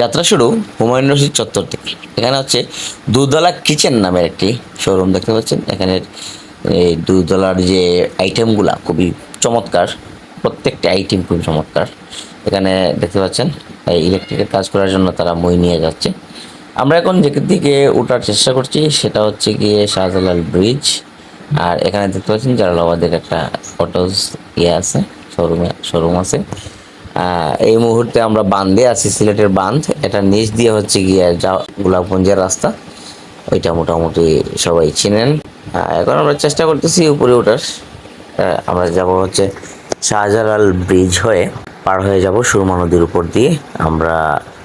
যাত্রা শুরু হুমায়ুন রশিদ চত্বর থেকে। এখানে হচ্ছে দুধলা কিচেন নামের একটি শোরুম দেখতে পাচ্ছেন। এখানে এই দুধলার যে আইটেমগুলা খুবই চমৎকার, প্রত্যেকটা আইটেম খুবই চমৎকার। এখানে দেখতে পাচ্ছেন, এই ইলেকট্রিকের কাজ করার জন্য তারা মই নিয়ে যাচ্ছে। আমরা এখন যেখান দিকে ওঠার চেষ্টা করছি, সেটা হচ্ছে গিয়ে শাহজালাল ব্রিজ আর এখানে দেখতে পাচ্ছেন জালালাবাদের একটা অটোস ইয়ে আছে শোরুমে শোরুম আছে। এই মুহূর্তে আমরা বান্ধে আছি, সিলেটের বাঁধ এটা নিচ দিয়ে হচ্ছে গিয়ে যা গোলাপগঞ্জের রাস্তা। ওইটা মোটামুটি সবাই চিনেন। এখন আমরা চেষ্টা করতেছি উপরে ওঠার। আমরা যাব হচ্ছে শাহজালাল ব্রিজ হয়ে পার হয়ে যাব সুরমা নদীর উপর দিয়ে। আমরা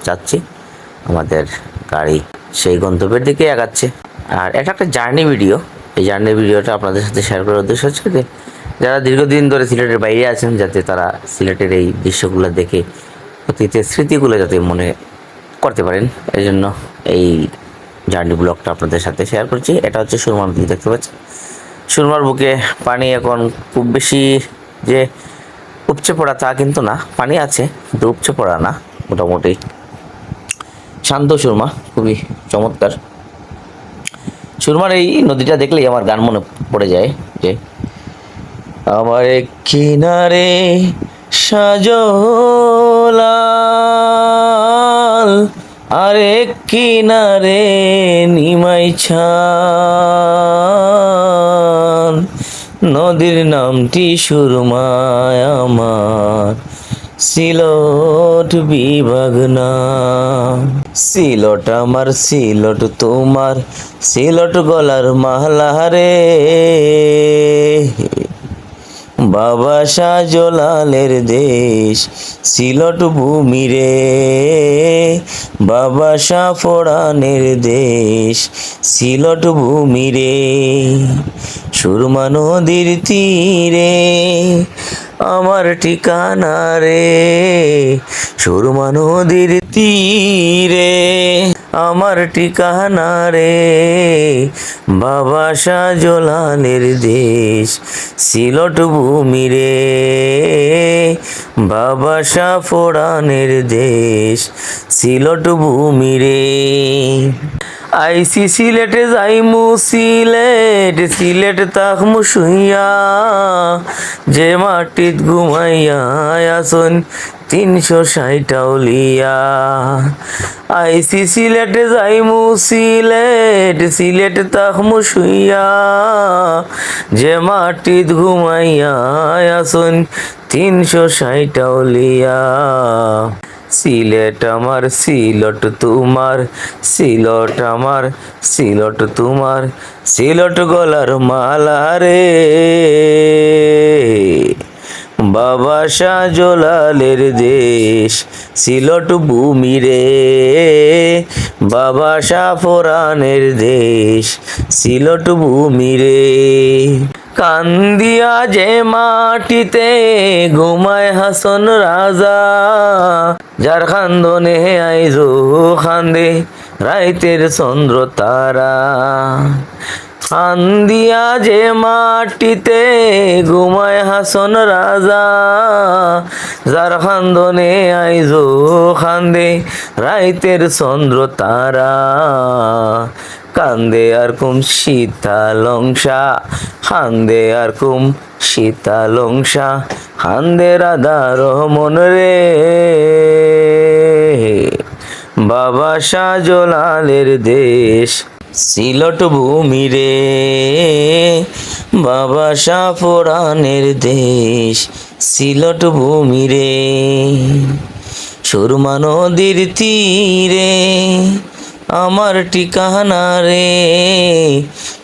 যাচ্ছি। আমাদের গাড়ি সেই গন্তব্যের দিকে আগাচ্ছে আর এটা একটা জার্নি ভিডিও। এই জার্নি ভিডিওটা আপনাদের সাথে শেয়ার করার উদ্দেশ্য হচ্ছে যে, যারা দীর্ঘদিন ধরে সিলেটের বাইরে আছেন, যাতে তারা সিলেটের এই দৃশ্যগুলো দেখে, অতীতের স্মৃতিগুলো যাতে মনে করতে পারেন এই জন্য এই জার্নি ব্লগটা আপনাদের সাথে শেয়ার করছি। এটা হচ্ছে সুরমার নদী দেখতে পাচ্ছেন? সুরমার বুকে পানি এখন খুব বেশি যে উপচে পড়া তা কিন্তু না, পানি আছে, কিন্তু উপচে পড়া না, মোটামুটি। শান্ত সুরমা, খুবই চমৎকার। সুরমার এই নদীটা দেখলেই আমার গান মনে পড়ে যায় যে, আমার কিনারে সাজলাল, আরে কিনারে নিমাই নদীর নামটি সুরমায় আমার। সিলট বিভাগনা। সিলট আমার সিলট তোমার সিলট গলার মালা রে। বাবা শাহজলালের দেশ সিলট ভূমি রে। বাবা শাহ ফোড়ানের দেশ সিলট ভূমি রে। সুরমা নদীর তীরে আমার ঠিকানা রে। সুরমা নদীর তীরে আমার ঠিকানা রে। বাবা শাহজলালের দেশ সিলট ভূমি রে। বাবা শাহ ফোড়ানের দেশ সিলট ভূমি রে। আইসি সিলেটে যাইমু, সিলেট সিলেট তাকমু শুইয়া, যে মাটিত ঘুমাইয়া আসন তিনশো ষাটাউলিয়া আইসি সিলেটে যাইমু, সিলেট সিলেট তাকমু শুইয়া। যে মাটিত ঘুমাইয়া আসন তিনশো ষাটাউলিয়া সিলেট আমার, সিলট তোমার, সিলট আমার, সিলট তোমার, সিলট গলার মালা রে। বাবা শাহজলালের দেশ সিলট ভূমি রে। বাবা শাহ ফোরানের দেশ সিলট ভূমি রে। কান্দিয়া যে মাটিতে ঘুমায় হাসন রাজা, যার খান্দনে আইজো খান্দে রাইতের চন্দ্র তারা। কান্দিয়া যে মাটিতে ঘুমায় হাসন রাজা, যার খান্দনে আইজো খান্দে রাইতের চন্দ্র তারা। কান্দে আর কুম শীতালংসা খান্দে আর কুম শীতালংসা খান্দে রাধা রহমন রে। বাবা শাহজলালের দেশ সিলট ভূমি রে। বাবা শাহ ফোরানের দেশ সিলট ভূমি রে। সুরমা নদীর তীরে আমার ঠিকানা রে।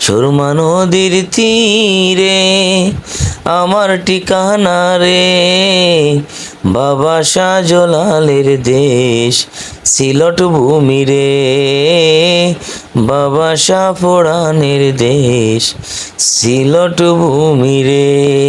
সুরমা নদীর তীরে আমার ঠিকানা রে। বাবা শাহজলালের দেশ, সিলট ভূমি রে। বাবা শাহ দেশ, সিলট ভূমি রে।